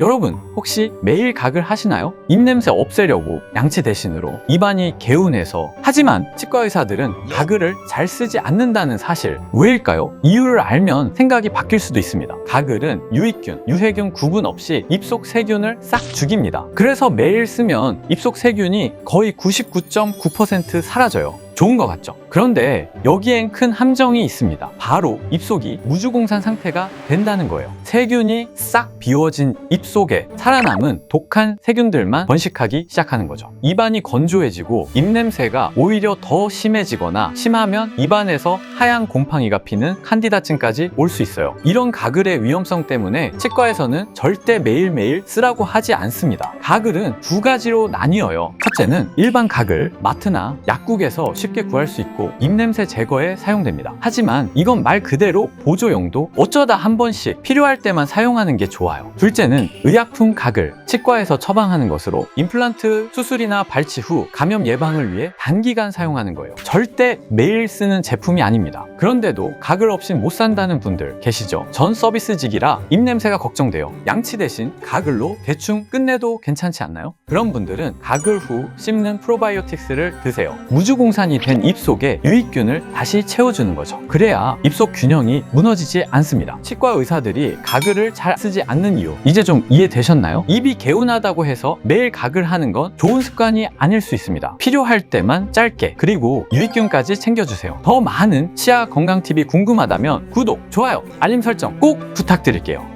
여러분 혹시 매일 각을 하시나요? 입냄새 없애려고 양치 대신으로 입안이 개운해서 하지만 치과 의사들은 가글을 잘 쓰지 않는다는 사실 왜일까요? 이유를 알면 생각이 바뀔 수도 있습니다 가글은 유익균, 유해균 구분 없이 입속 세균을 싹 죽입니다 그래서 매일 쓰면 입속 세균이 거의 99.9% 사라져요 좋은 것 같죠? 그런데 여기엔 큰 함정이 있습니다. 바로 입속이 무주공산 상태가 된다는 거예요. 세균이 싹 비워진 입속에 살아남은 독한 세균들만 번식하기 시작하는 거죠. 입안이 건조해지고 입냄새가 오히려 더 심해지거나 심하면 입안에서 하얀 곰팡이가 피는 칸디다증까지 올 수 있어요. 이런 가글의 위험성 때문에 치과에서는 절대 매일매일 쓰라고 하지 않습니다. 가글은 두 가지로 나뉘어요. 첫째는 일반 가글, 마트나 약국에서 쉽게 구할 수 있고 입냄새 제거에 사용됩니다. 하지만 이건 말 그대로 보조용도 어쩌다 한 번씩 필요할 때만 사용하는 게 좋아요. 둘째는 의약품 가글, 치과에서 처방하는 것으로 임플란트 수술이나 발치 후 감염 예방을 위해 단기간 사용하는 거예요. 절대 매일 쓰는 제품이 아닙니다. 그런데도 가글 없이 못 산다는 분들 계시죠? 전 서비스직이라 입냄새가 걱정돼요. 양치 대신 가글로 대충 끝내도 괜찮지 않나요? 그런 분들은 가글 후 씹는 프로바이오틱스를 드세요. 무주공산이 된 입 속에 유익균을 다시 채워주는 거죠. 그래야 입속 균형이 무너지지 않습니다. 치과 의사들이 가글을 잘 쓰지 않는 이유 이제 좀 이해되셨나요? 입이 개운하다고 해서 매일 가글 하는 건 좋은 습관이 아닐 수 있습니다. 필요할 때만 짧게 그리고 유익균까지 챙겨주세요. 더 많은 치아 건강 팁이 궁금하다면 구독, 좋아요, 알림 설정 꼭 부탁드릴게요.